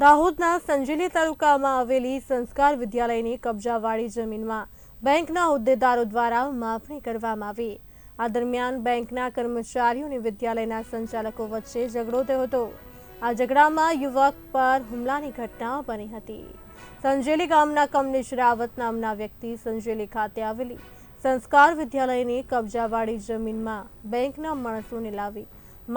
દાહોદના સંજેલી તાલુકામાં આવેલી સંસ્કાર વિદ્યાલયની કબજાવાળી જમીનમાં બેંકના હોદ્દેદારો દ્વારા માપણી કરવામાં આવી. આ દરમિયાન બેંકના કર્મચારીઓ અને વિદ્યાલયના સંચાલકો વચ્ચે ઝઘડો થયો હતો. આ ઝઘડામાં યુવક પર હુમલાની ઘટના બની હતી. સંજેલી ગામના કમલેશ રાવત નામના વ્યક્તિ સંજેલી ખાતે આવેલી સંસ્કાર વિદ્યાલયની કબજાવાળી જમીનમાં બેંકના માણસોને લાવી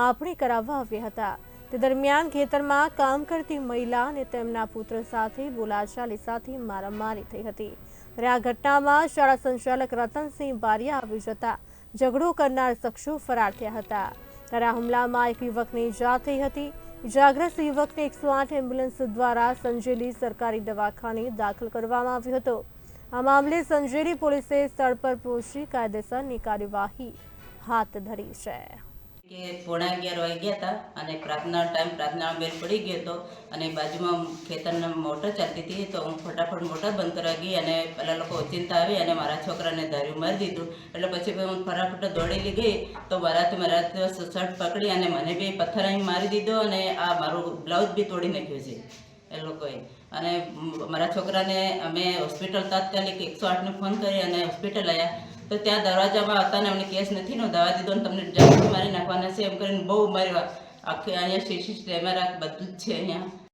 માપણી કરાવવા આવ્યા હતા. તે દરમિયાન ખેતરમાં કામ કરતી મહિલા અને તેમના પુત્ર સાથે બોલાચાલી સાથે મારામારી થઈ હતી. ત્યારે આ ઘટનામાં શાળા સંચાલક રતનસિંહ બારિયા આવી જતા ઝઘડો કરનાર શખ્સો ફરાર થયા હતા. ત્યારે આ હુમલામાં એક યુવકને ઈજા થઈ હતી. ઇજાગ્રસ્ત યુવકને એકસો આઠ એમ્બ્યુલન્સ દ્વારા સંજેલી સરકારી દવાખાને દાખલ કરવામાં આવ્યો હતો. આ મામલે સંજેલી પોલીસે સ્થળ પર પહોંચી કાયદેસરની કાર્યવાહી હાથ ધરી છે. કે પોણા અગિયાર વાગ્યા હતા અને પ્રાર્થના ટાઈમ પ્રાર્થના બેલ પડી ગયો હતો અને બાજુમાં ખેતરના મોટર ચાલતી હતી તો હું ફટાફટ મોટર બંધ કરવા ગઈ અને પેલા લોકો ઓચિંતા આવી અને મારા છોકરાને ધાર્યું મારી દીધું. એટલે પછી હું ફટાફટ દોડેલી ગઈ તો મારાથી મારા શર્ટ પકડી અને મને બી પથ્થર અહીં મારી દીધો અને આ મારું બ્લાઉઝ બી તોડી નાખ્યું છે એ લોકોએ. અને મારા છોકરાને અમે હોસ્પિટલ તાત્કાલિક એકસો આઠને ફોન કરી અને હોસ્પિટલ આવ્યા તો ત્યાં દરવાજામાં હતા ને અમને કેસ નથી, નો દવા દીધો ને તમને જાગૃતિ મારી નાખવાના છે. એમ કરીને બહુ મારી આખી અહીંયા સીસી કેમેરા બધું જ છે અહીંયા.